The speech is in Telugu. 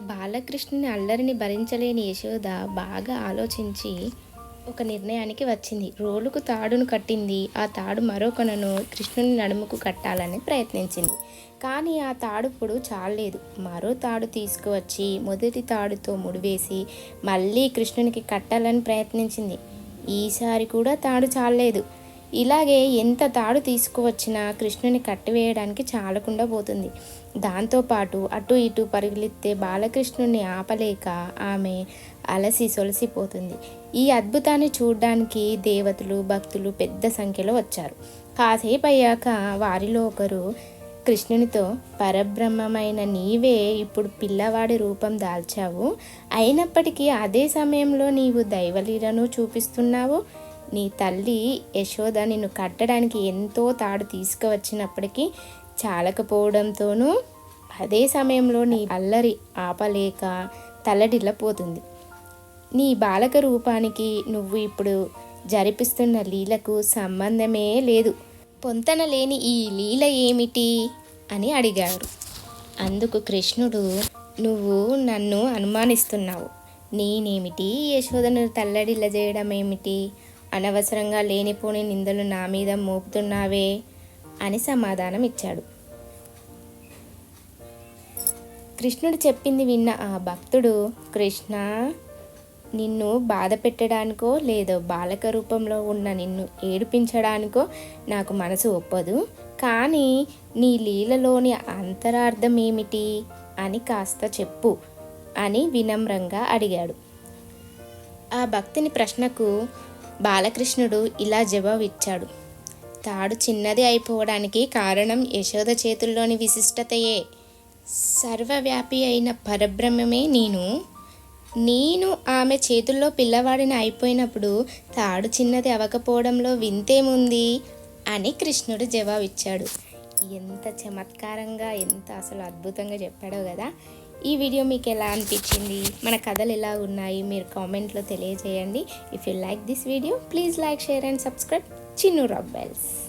బాలకృష్ణుని అల్లరిని భరించలేని యశోద బాగా ఆలోచించి ఒక నిర్ణయానికి వచ్చింది. రోలుకు తాడును కట్టింది. ఆ తాడు మరో కొనను కృష్ణుని నడుముకు కట్టాలని ప్రయత్నించింది. కానీ ఆ తాడు ఇప్పుడు చాలేదు మరో తాడు తీసుకువచ్చి మొదటి తాడుతో ముడివేసి మళ్ళీ కృష్ణునికి కట్టాలని ప్రయత్నించింది. ఈసారి కూడా తాడు చాలలేదు. ఇలాగే ఎంత తాడు తీసుకువచ్చినా కృష్ణుని కట్టివేయడానికి చాలకుండా పోతుంది. దాంతోపాటు అటు ఇటు పరుగులెత్తే బాలకృష్ణుని ఆపలేక ఆమె అలసి సొలసిపోతుంది ఈ అద్భుతాన్ని చూడడానికి దేవతలు భక్తులు పెద్ద సంఖ్యలో వచ్చారు. కాసేపు అయ్యాక వారిలో ఒకరు కృష్ణునితో పరబ్రహ్మమైన నీవే ఇప్పుడు పిల్లవాడి రూపం దాల్చావు. అయినప్పటికీ అదే సమయంలో నీవు దైవలీలను చూపిస్తున్నావు. నీ తల్లి యశోద నిన్ను కట్టడానికి ఎంతో తాడు తీసుకువచ్చినప్పటికీ చాలకపోవడంతోనూ అదే సమయంలో నీ అల్లరి ఆపలేక తల్లడిల్లపోతుంది. నీ బాలక రూపానికి నువ్వు ఇప్పుడు జరిపిస్తున్న లీలకు సంబంధమే లేదు. పొంతన లేని ఈ లీల ఏమిటి? అని అడిగారు. అందుకు కృష్ణుడు నువ్వు నన్ను అనుమానిస్తున్నావు. నేనేమిటి? యశోదను తల్లడిల్ల చేయడం ఏమిటి అనవసరంగా లేనిపోని నిందలు నా మీద మోపుతున్నావే అని సమాధానం ఇచ్చాడు. కృష్ణుడు చెప్పింది విన్న ఆ భక్తుడు కృష్ణ నిన్ను బాధ పెట్టడానికో లేదో బాలక రూపంలో ఉన్న నిన్ను ఏడిపించడానికో నాకు మనసు ఒప్పదు. కానీ నీ లీలలోని అంతరార్థం ఏమిటి అని కాస్త చెప్పు అని వినమ్రంగా అడిగాడు. ఆ భక్తుని ప్రశ్నకు బాలకృష్ణుడు ఇలా జవాబు ఇచ్చాడు తాడు చిన్నది అయిపోవడానికి కారణం యశోద చేతుల్లోని విశిష్టతయే. సర్వవ్యాపి అయిన పరబ్రహ్మమే నేను. నేను ఆమె చేతుల్లో పిల్లవాడిని అయిపోయినప్పుడు తాడు చిన్నది అవ్వకపోవడంలో వింతేముంది? అని కృష్ణుడు జవాబిచ్చాడు. ఎంత చమత్కారంగా ఎంత అసలు అద్భుతంగా చెప్పాడో కదా ఈ వీడియో మీకు ఎలా అనిపించింది? మన కథలు ఎలా ఉన్నాయి? మీరు కామెంట్లో తెలియజేయండి. If you like this video please like share and subscribe Chinnu rock bells